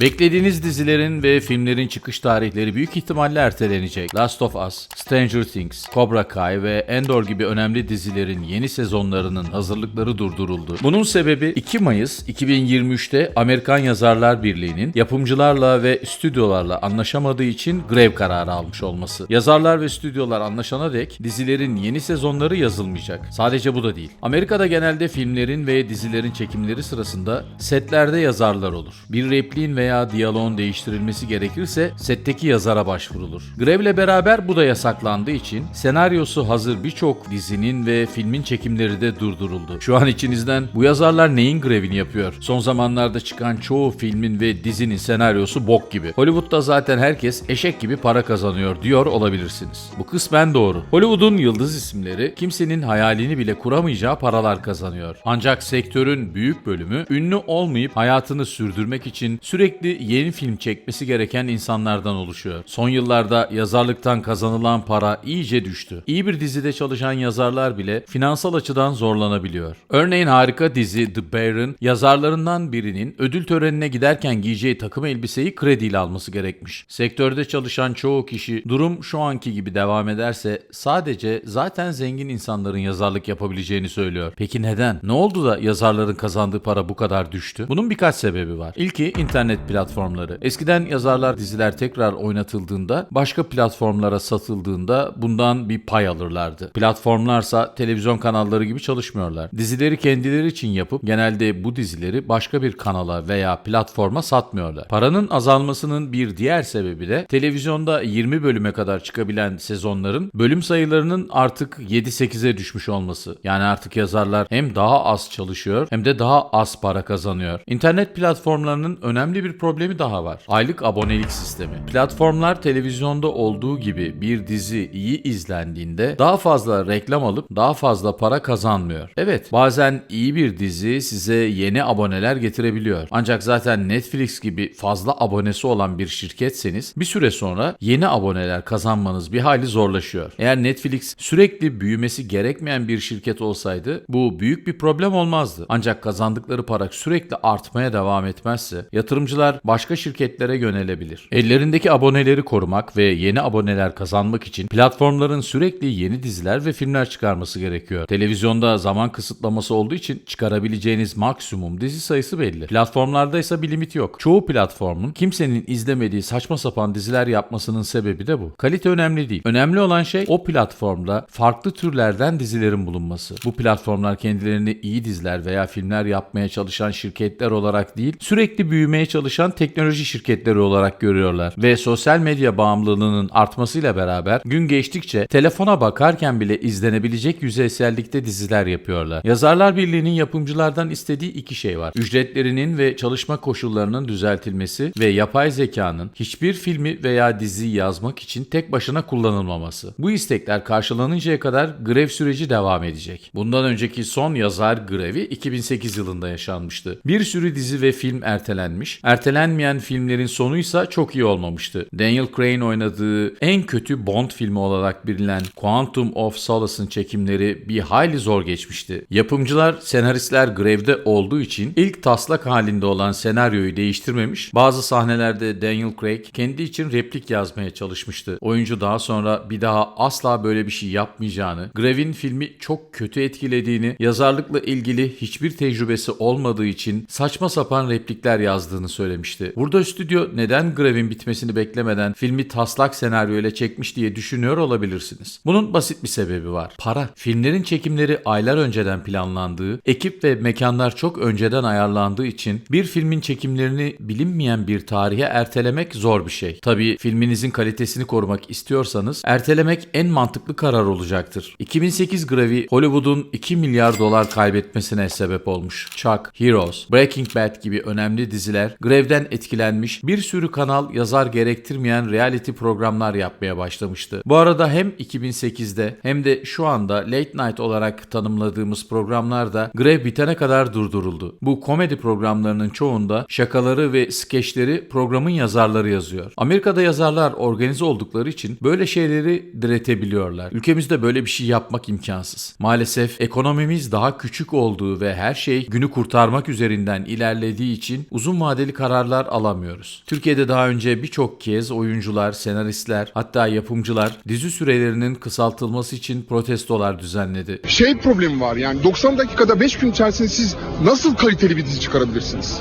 Beklediğiniz dizilerin ve filmlerin çıkış tarihleri büyük ihtimalle ertelenecek. Last of Us, Stranger Things, Cobra Kai ve Endor gibi önemli dizilerin yeni sezonlarının hazırlıkları durduruldu. Bunun sebebi 2 Mayıs 2023'te Amerikan Yazarlar Birliği'nin yapımcılarla ve stüdyolarla anlaşamadığı için grev kararı almış olması. Yazarlar ve stüdyolar anlaşana dek dizilerin yeni sezonları yazılmayacak. Sadece bu da değil. Amerika'da genelde filmlerin ve dizilerin çekimleri sırasında setlerde yazarlar olur. Bir repliğin veya diyaloğun değiştirilmesi gerekirse setteki yazara başvurulur. Grevle beraber bu da yasaklandığı için senaryosu hazır birçok dizinin ve filmin çekimleri de durduruldu. Şu an içinizden bu yazarlar neyin grevini yapıyor? Son zamanlarda çıkan çoğu filmin ve dizinin senaryosu bok gibi. Hollywood'da zaten herkes eşek gibi para kazanıyor diyor olabilirsiniz. Bu kısmen doğru. Hollywood'un yıldız isimleri kimsenin hayalini bile kuramayacağı paralar kazanıyor. Ancak sektörün büyük bölümü ünlü olmayıp hayatını sürdürmek için sürekli yeni film çekmesi gereken insanlardan oluşuyor. Son yıllarda yazarlıktan kazanılan para iyice düştü. İyi bir dizide çalışan yazarlar bile finansal açıdan zorlanabiliyor. Örneğin harika dizi The Bear'ın yazarlarından birinin ödül törenine giderken giyeceği takım elbiseyi krediyle alması gerekmiş. Sektörde çalışan çoğu kişi durum şu anki gibi devam ederse sadece zaten zengin insanların yazarlık yapabileceğini söylüyor. Peki neden? Ne oldu da yazarların kazandığı para bu kadar düştü? Bunun birkaç sebebi var. İlki internet platformları. Eskiden yazarlar diziler tekrar oynatıldığında başka platformlara satıldığında bundan bir pay alırlardı. Platformlarsa televizyon kanalları gibi çalışmıyorlar. Dizileri kendileri için yapıp genelde bu dizileri başka bir kanala veya platforma satmıyorlar. Paranın azalmasının bir diğer sebebi de televizyonda 20 bölüme kadar çıkabilen sezonların bölüm sayılarının artık 7-8'e düşmüş olması. Yani artık yazarlar hem daha az çalışıyor hem de daha az para kazanıyor. İnternet platformlarının önemli bir problemi daha var. Aylık abonelik sistemi. Platformlar televizyonda olduğu gibi bir dizi iyi izlendiğinde daha fazla reklam alıp daha fazla para kazanmıyor. Evet bazen iyi bir dizi size yeni aboneler getirebiliyor. Ancak zaten Netflix gibi fazla abonesi olan bir şirketseniz bir süre sonra yeni aboneler kazanmanız bir hayli zorlaşıyor. Eğer Netflix sürekli büyümesi gerekmeyen bir şirket olsaydı bu büyük bir problem olmazdı. Ancak kazandıkları para sürekli artmaya devam etmezse yatırımcılar başka şirketlere yönelebilir. Ellerindeki aboneleri korumak ve yeni aboneler kazanmak için platformların sürekli yeni diziler ve filmler çıkarması gerekiyor. Televizyonda zaman kısıtlaması olduğu için çıkarabileceğiniz maksimum dizi sayısı belli. Platformlarda ise bir limit yok. Çoğu platformun kimsenin izlemediği saçma sapan diziler yapmasının sebebi de bu. Kalite önemli değil. Önemli olan şey o platformda farklı türlerden dizilerin bulunması. Bu platformlar kendilerini iyi diziler veya filmler yapmaya çalışan şirketler olarak değil, sürekli büyümeye çalışan teknoloji şirketleri olarak görüyorlar. Ve sosyal medya bağımlılığının artmasıyla beraber gün geçtikçe telefona bakarken bile izlenebilecek yüzeysellikte diziler yapıyorlar. Yazarlar Birliği'nin yapımcılardan istediği iki şey var. Ücretlerinin ve çalışma koşullarının düzeltilmesi ve yapay zekanın hiçbir filmi veya diziyi yazmak için tek başına kullanılmaması. Bu istekler karşılanıncaya kadar grev süreci devam edecek. Bundan önceki son yazar grevi 2008 yılında yaşanmıştı. Bir sürü dizi ve film ertelenmiş. Ertelenmeyen filmlerin sonuysa çok iyi olmamıştı. Daniel Craig'in oynadığı en kötü Bond filmi olarak bilinen Quantum of Solace'ın çekimleri bir hayli zor geçmişti. Yapımcılar senaristler grevde olduğu için ilk taslak halinde olan senaryoyu değiştirmemiş. Bazı sahnelerde Daniel Craig kendi için replik yazmaya çalışmıştı. Oyuncu daha sonra bir daha asla böyle bir şey yapmayacağını, grevin filmi çok kötü etkilediğini, yazarlıkla ilgili hiçbir tecrübesi olmadığı için saçma sapan replikler yazdığını söylemişti. Burada stüdyo neden grevin bitmesini beklemeden filmi taslak senaryo ile çekmiş diye düşünüyor olabilirsiniz. Bunun basit bir sebebi var. Para. Filmlerin çekimleri aylar önceden planlandığı, ekip ve mekanlar çok önceden ayarlandığı için bir filmin çekimlerini bilinmeyen bir tarihe ertelemek zor bir şey. Tabii filminizin kalitesini korumak istiyorsanız ertelemek en mantıklı karar olacaktır. 2008 grevi Hollywood'un 2 milyar dolar kaybetmesine sebep olmuş. Chuck, Heroes, Breaking Bad gibi önemli diziler grevden etkilenmiş bir sürü kanal yazar gerektirmeyen reality programlar yapmaya başlamıştı. Bu arada hem 2008'de hem de şu anda Late Night olarak tanımladığımız programlar da grev bitene kadar durduruldu. Bu komedi programlarının çoğunda şakaları ve skeçleri programın yazarları yazıyor. Amerika'da yazarlar organize oldukları için böyle şeyleri diretebiliyorlar. Ülkemizde böyle bir şey yapmak imkansız. Maalesef ekonomimiz daha küçük olduğu ve her şey günü kurtarmak üzerinden ilerlediği için uzun vadeli kararlar kararlar alamıyoruz. Türkiye'de daha önce birçok kez oyuncular, senaristler, hatta yapımcılar dizi sürelerinin kısaltılması için protestolar düzenledi. şey problemi var yani 90 dakikada 5 gün içerisinde siz nasıl kaliteli bir dizi çıkarabilirsiniz?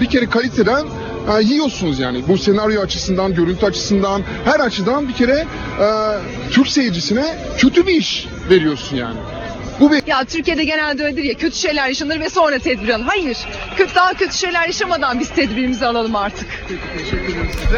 Bir kere kaliteden ha, yiyorsunuz yani bu senaryo açısından, görüntü açısından, her açıdan bir kere e, Türk seyircisine kötü bir iş veriyorsun yani. Bu bir Ya Türkiye'de genelde öyledir ya kötü şeyler yaşanır ve sonra tedbir alın. Hayır. Kötü, daha kötü şeyler yaşamadan biz tedbirimizi alalım artık.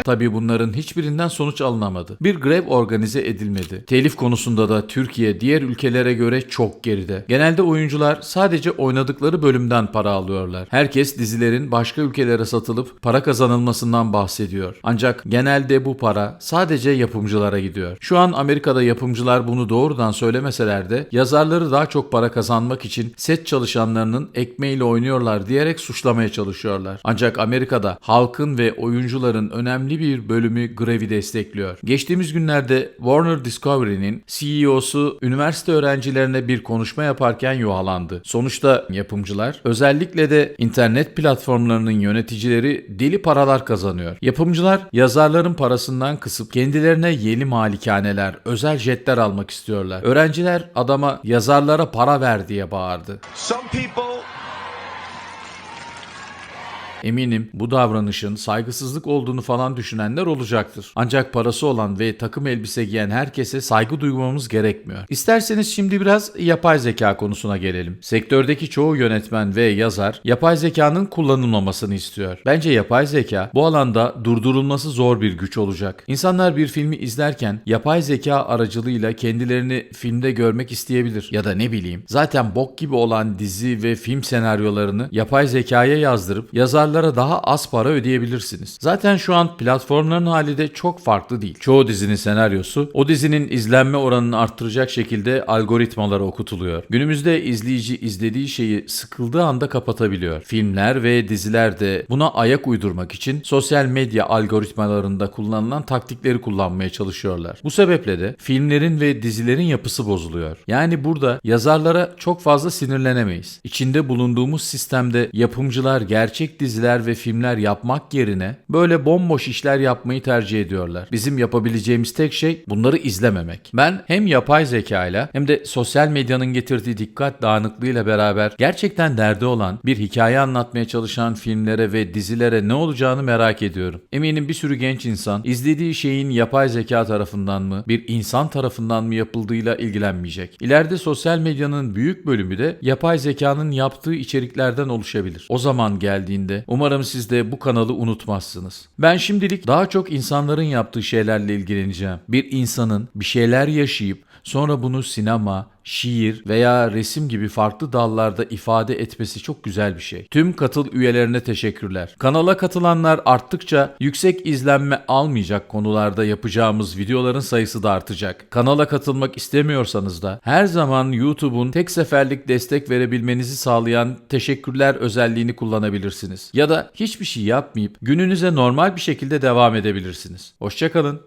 Tabii bunların hiçbirinden sonuç alınamadı. Bir grev organize edilmedi. Telif konusunda da Türkiye diğer ülkelere göre çok geride. Genelde oyuncular sadece oynadıkları bölümden para alıyorlar. Herkes dizilerin başka ülkelere satılıp para kazanılmasından bahsediyor. Ancak genelde bu para sadece yapımcılara gidiyor. Şu an Amerika'da yapımcılar bunu doğrudan söylemeseler de yazarları daha çok para kazanmak için set çalışanlarının ekmeğiyle oynuyorlar diyerek suçlamaya çalışıyorlar. Ancak Amerika'da halkın ve oyuncuların önemli bir bölümü grevi destekliyor. Geçtiğimiz günlerde Warner Discovery'nin CEO'su üniversite öğrencilerine bir konuşma yaparken yuhalandı. Sonuçta yapımcılar özellikle de internet platformlarının yöneticileri deli paralar kazanıyor. Yapımcılar yazarların parasından kısıp kendilerine yeni malikaneler, özel jetler almak istiyorlar. Öğrenciler adama yazarlara para ver diye bağırdı. Some people Eminim bu davranışın saygısızlık olduğunu falan düşünenler olacaktır. Ancak parası olan ve takım elbise giyen herkese saygı duymamız gerekmiyor. İsterseniz şimdi biraz yapay zeka konusuna gelelim. Sektördeki çoğu yönetmen ve yazar yapay zekanın kullanılmamasını istiyor. Bence yapay zeka bu alanda durdurulması zor bir güç olacak. İnsanlar bir filmi izlerken yapay zeka aracılığıyla kendilerini filmde görmek isteyebilir. Ya da ne bileyim zaten bok gibi olan dizi ve film senaryolarını yapay zekaya yazdırıp yazarlara daha az para ödeyebilirsiniz. Zaten şu an platformların hali de çok farklı değil. Çoğu dizinin senaryosu o dizinin izlenme oranını arttıracak şekilde algoritmalara okutuluyor. Günümüzde izleyici izlediği şeyi sıkıldığı anda kapatabiliyor. Filmler ve diziler de buna ayak uydurmak için sosyal medya algoritmalarında kullanılan taktikleri kullanmaya çalışıyorlar. Bu sebeple de filmlerin ve dizilerin yapısı bozuluyor. Yani burada yazarlara çok fazla sinirlenemeyiz. İçinde bulunduğumuz sistemde yapımcılar gerçek diziler ve filmler yapmak yerine böyle bomboş işler yapmayı tercih ediyorlar. Bizim yapabileceğimiz tek şey bunları izlememek. Ben hem yapay zeka ile hem de sosyal medyanın getirdiği dikkat dağınıklığıyla beraber gerçekten derdi olan bir hikaye anlatmaya çalışan filmlere ve dizilere ne olacağını merak ediyorum. Eminim bir sürü genç insan izlediği şeyin yapay zeka tarafından mı, bir insan tarafından mı yapıldığıyla ilgilenmeyecek. İleride sosyal medyanın büyük bölümü de yapay zekanın yaptığı içeriklerden oluşabilir. O zaman geldiğinde umarım siz de bu kanalı unutmazsınız. Ben şimdilik daha çok insanların yaptığı şeylerle ilgileneceğim. Bir insanın bir şeyler yaşayıp sonra bunu sinema, şiir veya resim gibi farklı dallarda ifade etmesi çok güzel bir şey. Tüm katıl üyelerine teşekkürler. Kanala katılanlar arttıkça yüksek izlenme almayacak konularda yapacağımız videoların sayısı da artacak. Kanala katılmak istemiyorsanız da her zaman YouTube'un tek seferlik destek verebilmenizi sağlayan teşekkürler özelliğini kullanabilirsiniz. Ya da hiçbir şey yapmayıp gününüze normal bir şekilde devam edebilirsiniz. Hoşçakalın.